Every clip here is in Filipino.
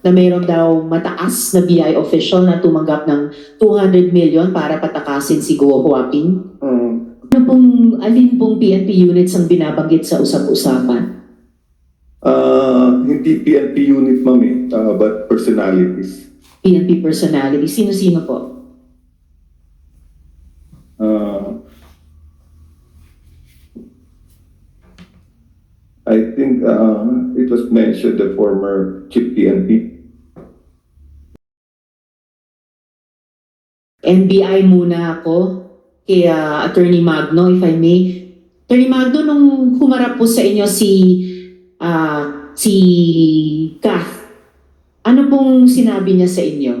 na mayroon daw mataas na BI official na tumanggap ng 200 million para patakasin si Guo Huaping. Mm. Ano pong, alin pong PNP units ang binabanggit sa usap-usapan? Ah, hindi PNP unit, ma'am, eh, ah, but personalities. PNP personality, sino-sino po? Ah, I think ah, it was mentioned the former chief PNP. NBI muna ako kay ah, Attorney Magno, if I may. Attorney Magno, nung humarap po sa inyo si ah, si Kath, ano pong sinabi niya sa inyo?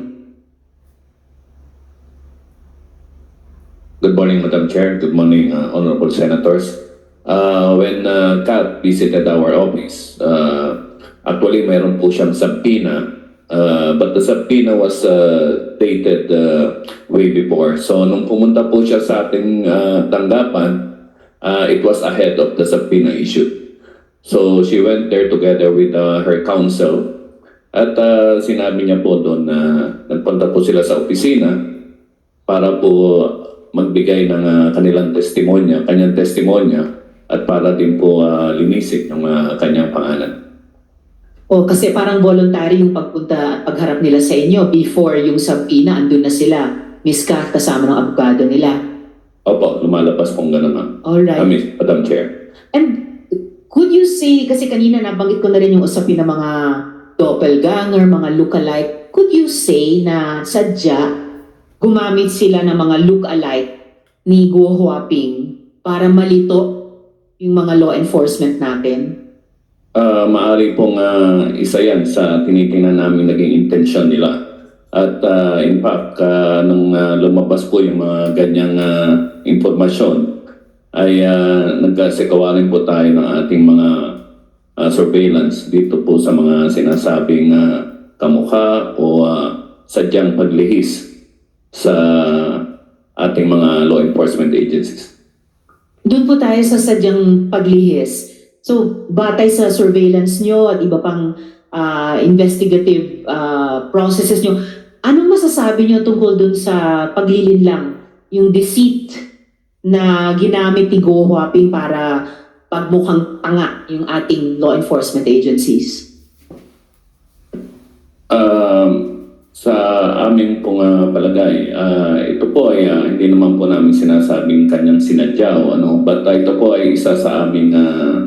Good morning, Madam Chair. Good morning, uh, Honorable Senators. Uh, when uh, Kat visited our office, uh, actually mayroon po siyang subpoena, uh, but the subpoena was uh, dated uh, way before. So nung pumunta po siya sa ating uh, tanggapan, uh, it was ahead of the subpoena issue. So she went there together with uh, her counsel at uh, sinabi niya po doon na nagpunta po sila sa opisina para po magbigay ng ah, kanilang testimonya, kanyang testimonya at para din po ah, linisin ng ah, kanyang pangalan. O kasi parang voluntary yung pagpunta at pagharap nila sa inyo before yung subpoena, andun na sila. Miss Kath kasama ng abogado nila. Opo, lumalabas pong gano'n ma'am. Alright. Kami, Madam Chair. And could you say, kasi kanina nabanggit ko na rin yung usapin ng mga doppelganger, mga look-alike. Could you say na sadya gumamit sila ng mga look-alike ni Guo Huaping para malito yung mga law enforcement natin? Ah, maari pong ah, isa yan sa tinitingnan namin naging intensyon nila. At ah, in fact, ah, nung ah, lumabas po yung mga ganyang ah, impormasyon, ay uh, nagkasikawarin po tayo ng ating mga ah, surveillance dito po sa mga sinasabing ah, kamukha o ah, sadyang paglihis sa ating mga law enforcement agencies. Doon po tayo sa sadyang paglihis. So, batay sa surveillance nyo at iba pang ah, investigative ah, processes nyo, anong masasabi nyo tungkol doon sa paglilinlang, yung deceit na ginamit ni Go Huaping para pagmukhang tanga yung ating law enforcement agencies? Um, sa aming pong ah, palagay, ah, ito po ay ah, hindi naman po namin sinasabing kanyang sinadya o ano, but ah, ito po ay isa sa aming ah,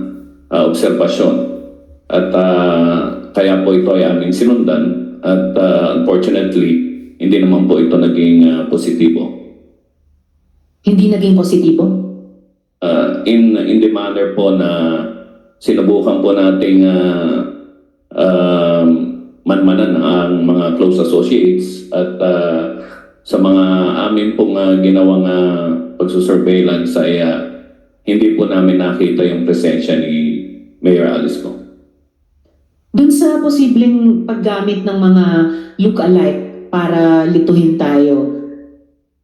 ah, obserbasyon. At ah, kaya po ito ay aming sinundan at ah, unfortunately, hindi naman po ito naging ah, positibo. Hindi naging positibo? uh, in in the manner po na sinubukan po nating uh, um, manmanan ang mga close associates at uh, sa mga amin pong uh, ginawang uh, pagsusurveillance ay uh, hindi po namin nakita yung presensya ni Mayor Alice po. Doon sa posibleng paggamit ng mga look-alike para lituhin tayo,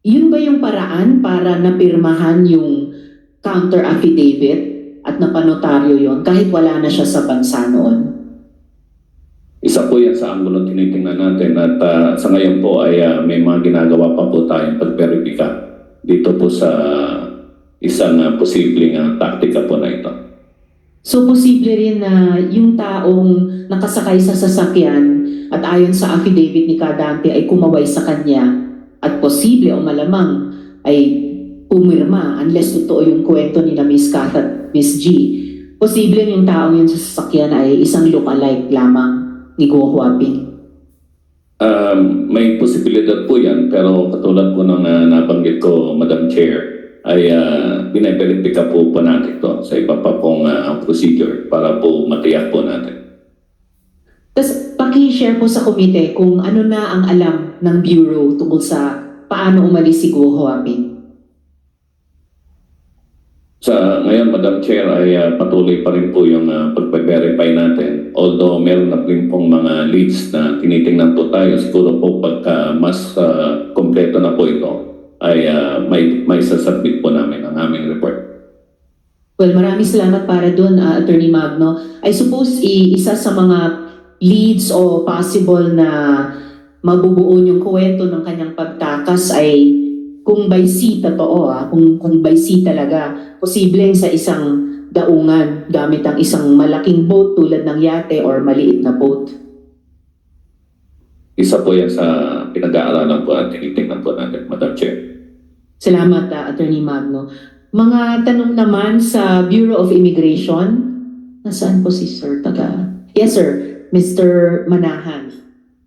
yun ba yung paraan para napirmahan yung counter affidavit at napanotaryo yon kahit wala na siya sa bansa noon? Isa po yan sa angulo tinitingnan natin at uh, sa ngayon po ay uh, may mga ginagawa pa po tayong pagverifika dito po sa isang uh, posibleng uh, taktika po na ito. So posible rin na yung taong nakasakay sa sasakyan at ayon sa affidavit ni Kadante ay kumaway sa kanya at posible o malamang ay pumirma unless totoo yung kwento ni na Miss Kath at Miss G. Posible yung taong yun sa sasakyan ay isang look-alike lamang ni Go Huaping. Um, may posibilidad po yan pero katulad po ng uh, nabanggit ko, Madam Chair, ay uh, binaberipika po po natin ito sa iba pa pong uh, procedure para po matiyak po natin. Tapos paki-share po sa komite kung ano na ang alam ng Bureau tungkol sa paano umalis si Go Huaping. Sa ngayon, Madam Chair, ay uh, patuloy pa rin po yung uh, pagpe-verify natin. Although meron na rin pong mga leads na tinitingnan po tayo, siguro po pagka mas uh, kompleto na po ito, ay uh, may, may sasubmit po namin ang aming report. Well, maraming salamat para doon, uh, Attorney Magno. I suppose i- isa sa mga leads o possible na mabubuo yung kwento ng kanyang pagtakas ay kung by sea totoo ah, kung, kung by sea talaga, posibleng sa isang daungan gamit ang isang malaking boat tulad ng yate or maliit na boat. Isa po yan sa pinag-aaralan po at tinitingnan po natin, Madam Chair. Salamat, ah, Attorney Magno. Mga tanong naman sa Bureau of Immigration. Nasaan po si Sir Taga? Yes, sir. Mr. Manahan.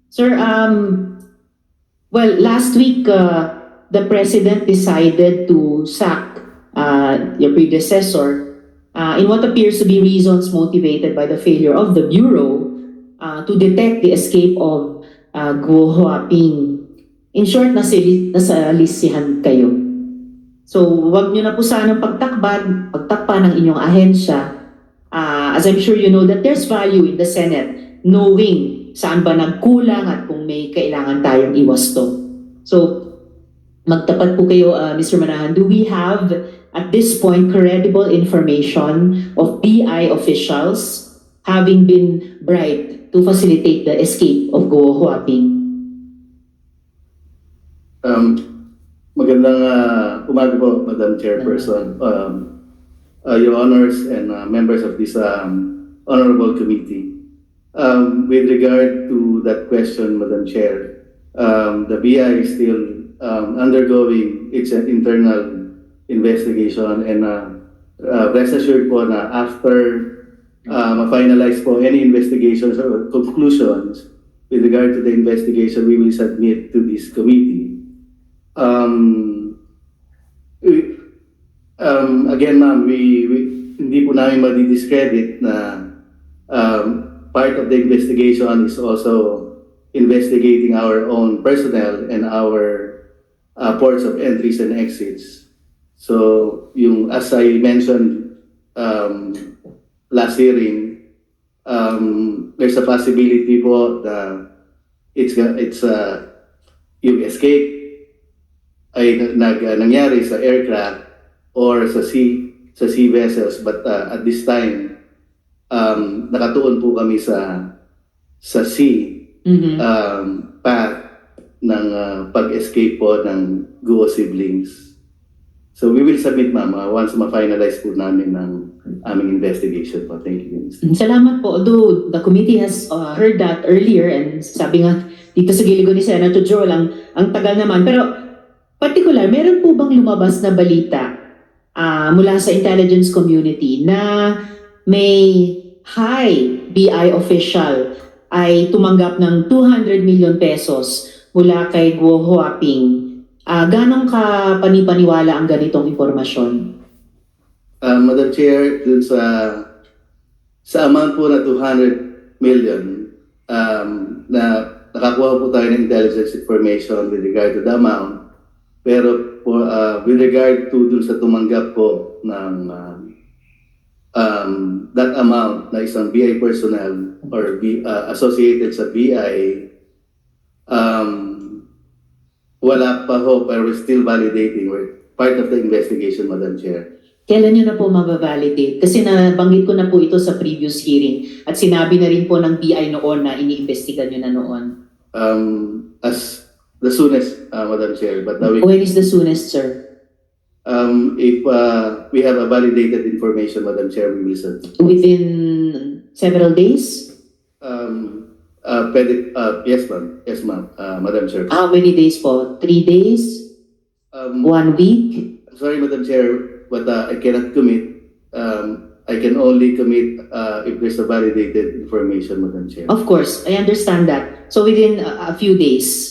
Sir, um, well, last week, uh, the President decided to sack uh, your predecessor uh, in what appears to be reasons motivated by the failure of the Bureau uh, to detect the escape of uh, Guo Huaping. In short, nasa, nasa lisihan kayo. So, wag nyo na po sanang pagtakban, pagtakpan ng inyong ahensya. Ah, as I'm sure you know that there's value in the Senate knowing saan ba nagkulang at kung may kailangan tayong iwasto. So, magtapat po kayo, ah, Mr. Manahan. Do we have at this point credible information of BI officials having been bribed to facilitate the escape of Guo Huaping? Um, magandang uh, umaga po, Madam Chairperson, um, uh, Your Honors and uh, members of this um, honorable committee. Um, with regard to that question, Madam Chair, um, the BI is still um, undergoing its internal investigation and uh, uh, rest assured po na after uh, ma-finalize po any investigations or conclusions with regard to the investigation, we will submit to this committee. Um, we- um, again, ma'am, we, we hindi po namin madi-discredit na um, part of the investigation is also investigating our own personnel and our uh, ports of entries and exits. So, yung as I mentioned um, last hearing, um, there's a possibility po that it's it's uh, yung escape ay nag, uh, nangyari sa aircraft or sa sea sa sea vessels but uh, at this time um, nakatuon po kami sa sa sea Mhm. um, path ng uh, pag-escape po ng Guo siblings. So we will submit ma'am uh, once ma-finalize po namin ng aming investigation po. Thank you. Mr. Salamat po. Although the committee has uh, heard that earlier and sabi nga dito sa giligo ni Senator Joel, ang, ang tagal naman. Pero particular, meron po bang lumabas na balita ah, mula sa intelligence community na may high BI official ay tumanggap ng 200 million pesos mula kay Guo Huaping. Ah, ganong ka panipaniwala ang ganitong impormasyon? Uh, Madam Chair, dun sa sa amount po na 200 million um, na nakakuha po tayo ng intelligence information with regard to the amount. Pero po, uh, with regard to dun sa tumanggap po ng um, um, that amount na isang BI personnel or B, uh, associated sa BI, um, wala pa ho, pero we're still validating. We're part of the investigation, Madam Chair. Kailan nyo na po mababalidate? Kasi nabanggit ko na po ito sa previous hearing at sinabi na rin po ng BI noon na iniimbestigan nyo na noon. um, as the soonest, uh, Madam Chair. But uh, we, When is the soonest, sir? um, if uh, we have a validated information, Madam Chair, we will send. Within several days? Um, uh, pwede, uh, yes, ma'am. Yes, ma'am. Uh, Madam Chair. How many days po? Three days? Um, One week? sorry, Madam Chair, but uh, I cannot commit. Um, I can only commit uh, if there's a validated information, Madam Chair. Of course, I understand that. So within a, a few days,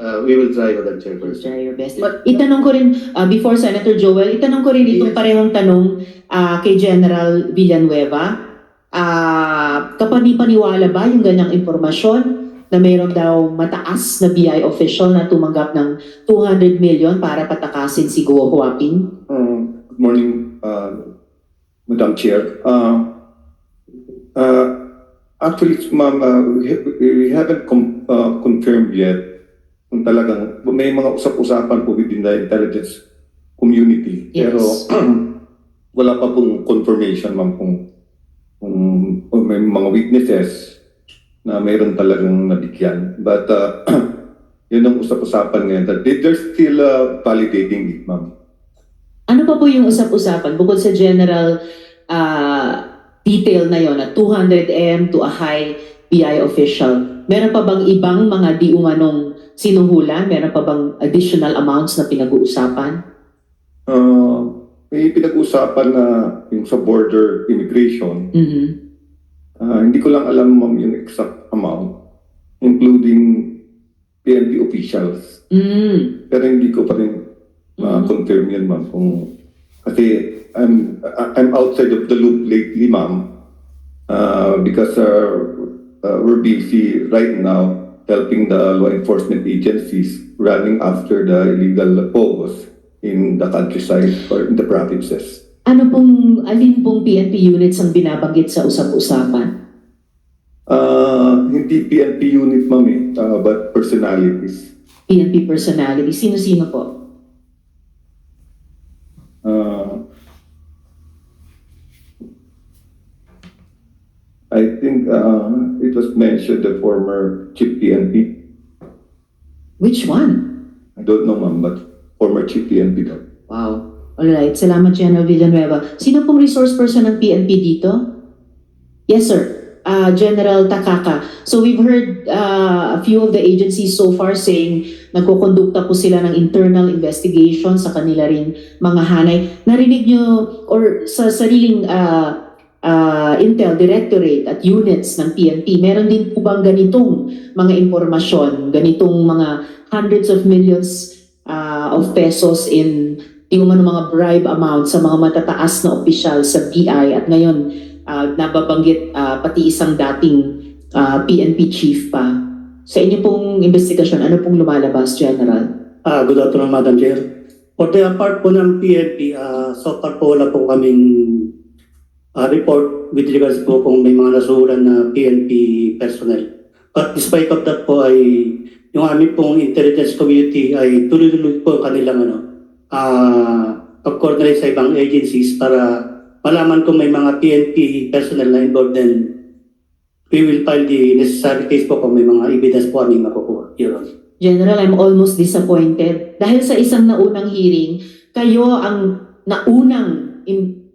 Uh, we will try, Madam Chair, first. try your best. Itanong ko rin, uh, before Senator Joel, itanong ko rin itong Yes. parehong tanong uh, kay General Villanueva. Uh, kapani-paniwala ba yung ganyang impormasyon na mayroon daw mataas na BI official na tumanggap ng 200 million para patakasin si Guo Huaping? Uh, Good morning, uh, Madam Chair. Uh, uh, Actually, ma'am, uh, we haven't com- uh, confirmed yet kung talagang may mga usap-usapan po within the intelligence community. Yes. Pero wala pa pong confirmation, ma'am, kung, kung, kung may mga witnesses na mayroon talagang nabigyan. But uh, yun ang usap-usapan ngayon. That they- they're still uh, validating it, ma'am. Ano pa po yung usap-usapan bukod sa general ah, detail na yon na 200M to a high PI official? Meron pa bang ibang mga di umanong sinuhulan? Meron pa bang additional amounts na pinag-uusapan? Uh, may pinag-usapan na yung sa border immigration. Mhm. Ah, hindi ko lang alam, ma'am, yung exact amount, including PNP officials. Mm. Pero hindi ko pa rin ma-confirm yun, ma'am. Kung, kasi I'm, I'm outside of the loop lately, ma'am. Uh, because uh, uh, we're busy right now helping the law enforcement agencies running after the illegal POGOs in the countryside or in the provinces. Ano pong, alin pong PNP units ang binabanggit sa usap-usapan? Uh, hindi PNP unit, ma'am, eh, uh, but personalities. PNP personality. Sino-sino po? Uh, I think uh, it was mentioned the former chief PNP. Which one? I don't know, ma'am, but former chief PNP daw. Wow. Alright. Salamat, General Villanueva. Sino pong resource person ng PNP dito? Yes, sir. Uh, General Takaka. So we've heard uh, a few of the agencies so far saying nagkukondukta po sila ng internal investigation sa kanila ring mga hanay. Narinig nyo or sa sariling uh, uh, Intel Directorate at units ng PNP, meron din po bang ganitong mga impormasyon, ganitong mga hundreds of millions uh, of pesos in yung mga mga bribe amount sa mga matataas na opisyal sa BI at ngayon uh, nababanggit uh, pati isang dating uh, PNP chief pa. Sa inyo pong investigasyon, ano pong lumalabas, General? Ah, good afternoon, Madam Chair. For the part po ng PNP, ah, so far po wala po kaming ah, report with regards po kung may mga nasuhulan na PNP personnel. But despite of that po ay yung aming pong intelligence community ay tuloy-tuloy po kanilang ano, ah, pag-coordinate sa ibang agencies para malaman kung may mga PNP personnel na involved then we will file the necessary case po kung may mga evidence po aming makukuha. Your. General, I'm almost disappointed. Dahil sa isang naunang hearing, kayo ang naunang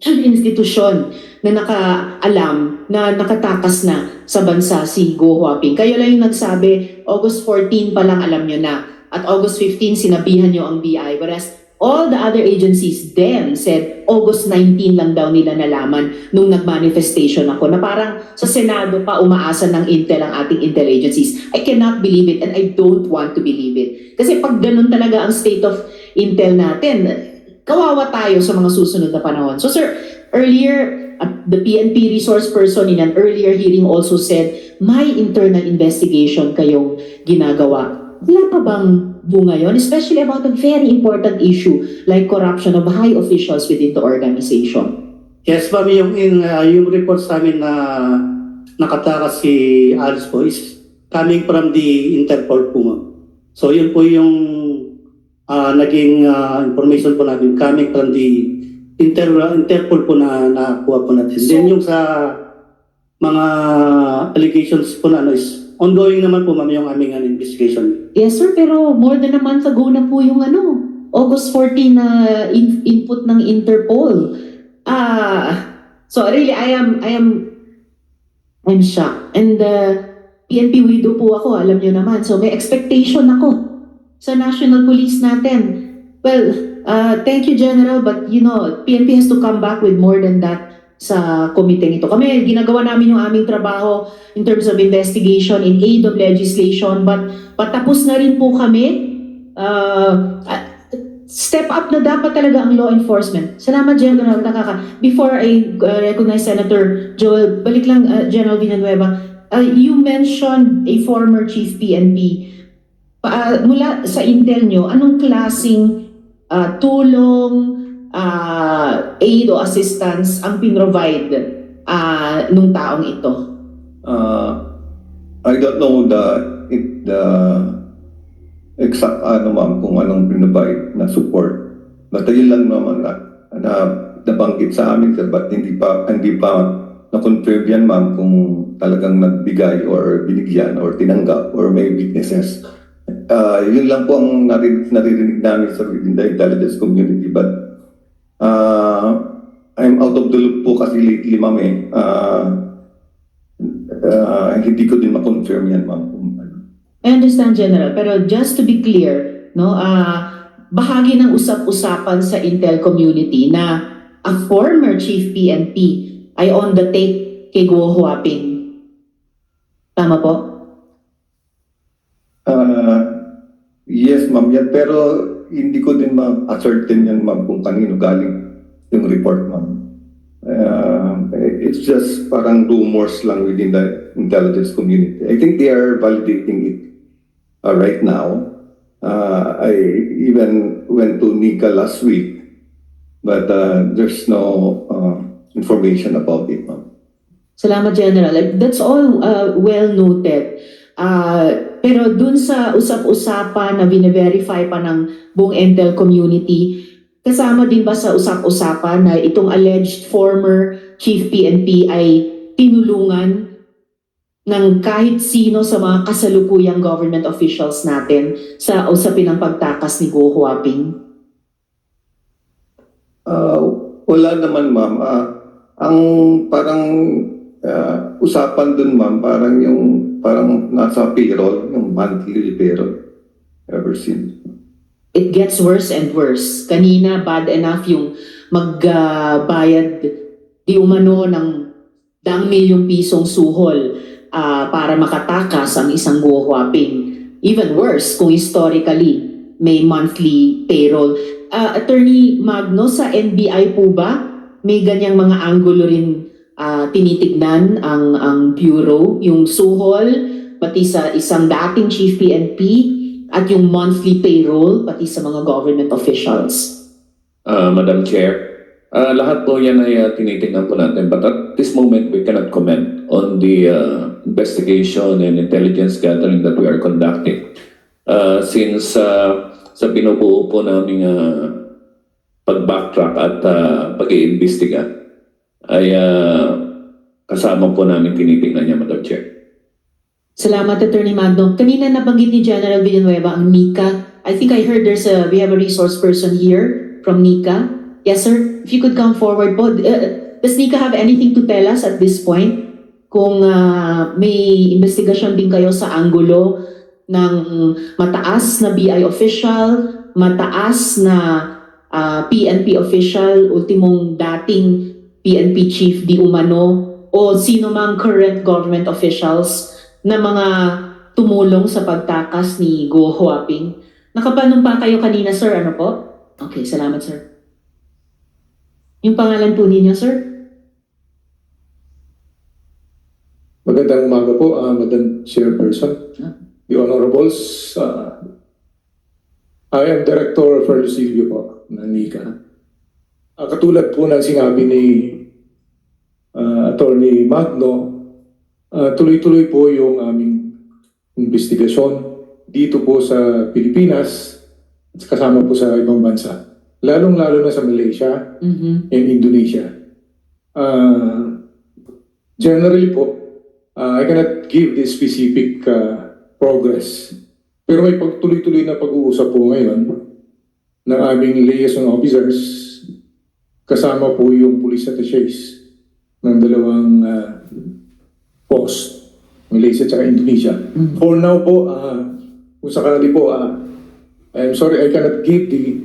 institusyon na nakaalam na nakatakas na sa bansa si Go Huaping. Kayo lang yung nagsabi, August 14 pa lang alam nyo na. At August 15, sinabihan nyo ang BI. Whereas all the other agencies then said August 19 lang daw nila nalaman nung nag-manifestation ako na parang sa Senado pa umaasa ng Intel ang ating Intel agencies. I cannot believe it and I don't want to believe it. Kasi pag ganun talaga ang state of Intel natin, kawawa tayo sa mga susunod na panahon. So sir, earlier, the PNP resource person in an earlier hearing also said, may internal investigation kayong ginagawa. Wala pa bang bunga yon? Especially about a very important issue like corruption of high officials within the organization. Yes, ma'am, yung, in, uh, yung report sa amin na nakatakas si Alice po coming from the Interpol po. So, yun po yung uh, naging uh, information po namin coming from the Inter, Interpol po na nakuha po natin. Then yung sa mga allegations po na ano is ongoing naman po, ma'am, yung aming uh, investigation. Yes sir, pero more than a month ago na po yung ano, August 14 na in- input ng Interpol. Ah, so really I am I am I'm shocked. And uh, PNP widow po ako, alam niyo naman. So may expectation ako sa national police natin. Well, uh, thank you General, but you know, PNP has to come back with more than that sa komite nito. Kami, ginagawa namin yung aming trabaho in terms of investigation in aid of legislation, but patapos na rin po kami. Uh, step up na dapat talaga ang law enforcement. Salamat, General Takaka. Before I uh, recognize Senator Joel, balik lang, uh, General Villanueva. Uh, you mentioned a former chief PNP. Pa, uh, mula sa intel nyo, anong klasing uh, tulong, uh, aid o assistance ang pinrovide uh, nung taong ito? Uh, I don't know the the exact ano ma'am kung anong pinabay na support. But ayun lang naman na, na nabanggit sa amin sir, but hindi pa hindi pa na-confirm yan, ma'am, kung talagang nagbigay or binigyan or tinanggap or may weaknesses. Ah, yun lang po ang narinig, naririnig namin sa within the intelligence community. But ah, I'm out of the loop po kasi lately, ma'am eh. Ah, ah, hindi ko din ma-confirm yan, ma'am. ano. I understand, General. Pero just to be clear, no, ah bahagi ng usap-usapan sa Intel community na a former chief PNP ay on the tape kay Guo Huaping. Tama po? Ah, yes, ma'am, yan. Pero hindi ko din ma-ascertain yan, ma'am, kung kanino galing yung report, ma'am. Ah, it's just parang rumors lang within the intelligence community. I think they are validating it uh, right now. Uh, I even went to Nika last week, but uh, there's no uh, information about it, ma'am. Salamat, General. That's all uh, well noted. Uh, pero dun sa usap-usapan na bine-verify pa ng buong Intel community, kasama din ba sa usap-usapan na itong alleged former chief PNP ay tinulungan ng kahit sino sa mga kasalukuyang government officials natin sa usapin ng pagtakas ni Go Huaping? Ah, wala naman, ma'am. Ah, ang parang ah, usapan dun, ma'am, parang yung parang nasa payroll, yung monthly payroll ever since. it gets worse and worse. Kanina, bad enough yung magbayad di umano ng daang milyong pisong suhol ah, para makatakas ang isang guwaping. Even worse, kung historically may monthly payroll. Ah, Attorney Magno, sa NBI po ba may ganyang mga angulo rin ah, tinitignan ang, ang Bureau, yung suhol, pati sa isang dating Chief PNP, at yung monthly payroll pati sa mga government officials. Uh, Madam Chair, uh, lahat po yan ay uh, tinitingnan po natin. But at this moment, we cannot comment on the uh, investigation and intelligence gathering that we are conducting. Uh, since uh, sa pinubuo po namin uh, pag-backtrack at uh, pag-iimbestiga, ay uh, kasama po namin tinitingnan niya, Madam Chair. Salamat, Attorney Magno. Kanina nabanggit ni General Villanueva ang NICA. I think I heard there's a, we have a resource person here from NICA. Yes, sir. If you could come forward po. Uh, does NICA have anything to tell us at this point? Kung ah, may investigasyon din kayo sa anggulo ng mataas na BI official, mataas na ah, PNP official, ultimong dating PNP chief di umano, o sino mang current government officials na mga tumulong sa pagtakas ni Go Huaping. Nakapanumpa kayo kanina, sir. Ano po? Okay, salamat, sir. Yung pangalan po ninyo, sir? Magandang umaga po, ah, Madam Chairperson. Ah. The Honorables, ah, I am Director for Lucilio po, ng NICA. Ah, katulad po ng sinabi ni ah, Attorney Magno, ah, tuloy-tuloy po yung aming investigasyon dito po sa Pilipinas at kasama po sa ibang bansa. Lalong-lalo na sa Malaysia, Mhm. in Indonesia. Uh, generally po, uh, I cannot give the specific uh, progress. Pero may pagtuloy-tuloy na pag-uusap po ngayon ng aming liaison officers kasama po yung police attaches ng dalawang uh, post, Malaysia at Indonesia. Mhm. For now po, uh, kung sakali po, uh, I'm sorry I cannot give the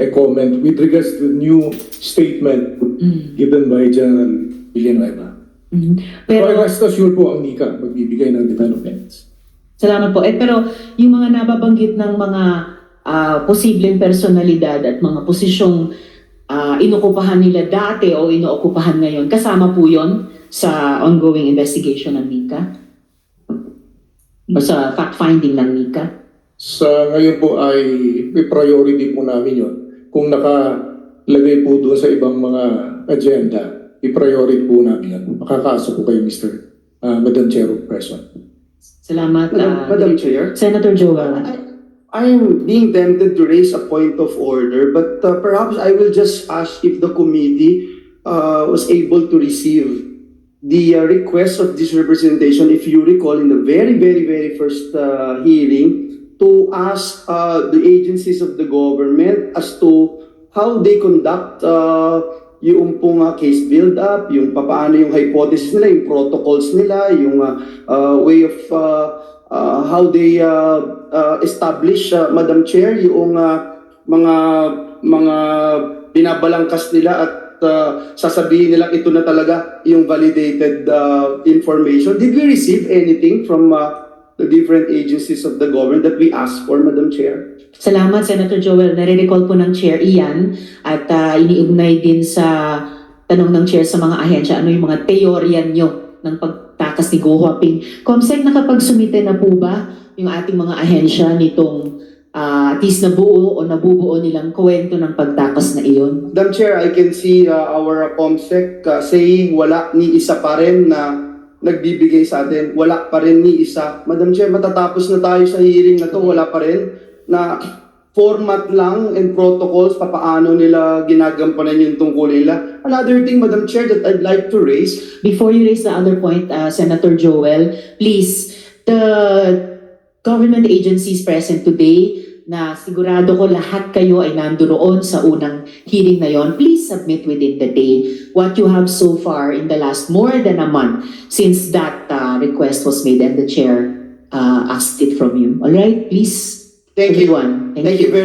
a comment with regards to the new statement Mm. given by General Villanueva. Mhm. Pero Pero, rest assured po ang NICA magbibigay ng developments. salamat po. Eh, pero yung mga nababanggit ng mga ah, posibleng personalidad at mga posisyong ah, inukupahan nila dati o inuokupahan ngayon, kasama po yon sa ongoing investigation ng NICA? O sa fact-finding ng NICA? Sa ngayon po ay may priority po namin yon. Kung nakalagay po doon sa ibang mga agenda, i-priority po namin yan. Makakaasa po kayo, Mr. Uh, Madam Chairperson. Salamat, Madam, ah, Madam Chair, Senator Joel. I'm being tempted to raise a point of order, but uh, perhaps I will just ask if the committee uh, was able to receive the uh, request of this representation, if you recall, in the very, very, very first uh, hearing, to ask uh, the agencies of the government as to how they conduct uh, yung pong uh, case build-up, yung papaano yung hypothesis nila, yung protocols nila, yung uh, uh, way of uh, uh, how they uh, uh, establish, uh, Madam Chair, yung uh, mga mga binabalangkas nila at uh, sasabihin nila ito na talaga yung validated uh, information. Did we receive anything from uh, the different agencies of the government that we asked for, Madam Chair? Salamat, Senator Joel. Nare-recall po ng Chair Ian at ah, iniugnay din sa tanong ng Chair sa mga ahensya. Ano yung mga teorya nyo ng pagtakas ni Go Huaping? Comsec, nakapag-sumite na po ba yung ating mga ahensya nitong ah, at least nabuo o nabubuo nilang kwento ng pagtakas na iyon? Madam Chair, I can see uh, our COMSEC uh, saying wala ni isa pa rin na nagbibigay sa atin. Wala pa rin ni isa. Madam Chair, matatapos na tayo sa hearing na to. Wala pa rin na format lang and protocols papaano nila ginagampanan yung tungkulin nila. Another thing, Madam Chair, that I'd like to raise Before you raise the other point, uh, Senator Joel, please, the government agencies present today na sigurado ko lahat kayo ay nandoon sa unang hearing na yon, please submit within the day what you have so far in the last more than a month since that uh, request was made and the chair uh, asked it from you. All right, please, Thank you. Thank you very